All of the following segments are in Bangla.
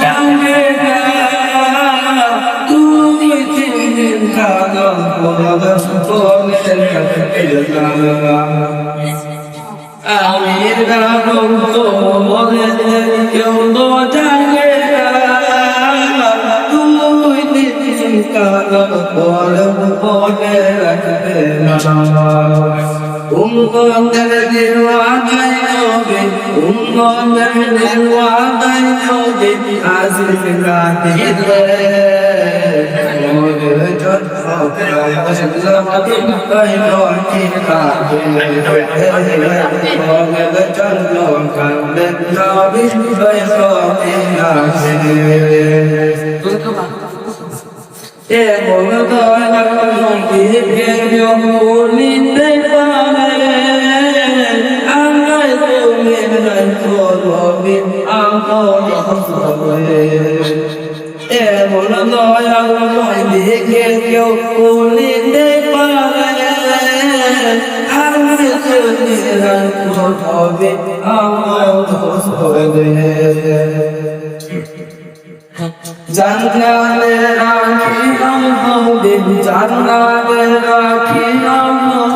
জানে না তুমি কাগজ বলে আমি তো বলে কেউ তো জানে তুমি চিনির কাগজ না উম্মতের দিওয়ানাই হবে উম্মতের দিওয়ানাই হবে আজিজ কিতাবে এ কে মুমিনে পারে আমরে এ বলতো নবী কে কেউ মুমিনে পারে আমরে জান্নাতে রাখি রাখি হবে সন্তান দিল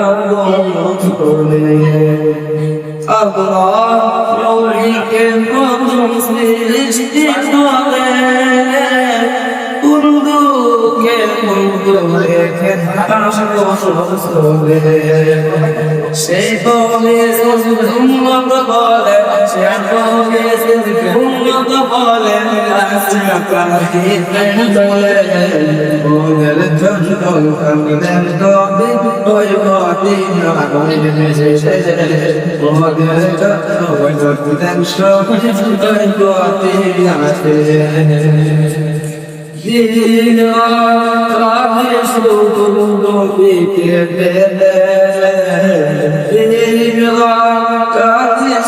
আন্দোলন করে আল্লাহ নবীকে প্রথম সৃষ্টি সেই বলে বলে বলে উন্নত বলে বলে বলে জন্য কামলেন তবে ওই বদি না বলে বলে জন্য ওই বদি সব ওই বদি আছে দিন রাতে শুধু নবীকে পেলে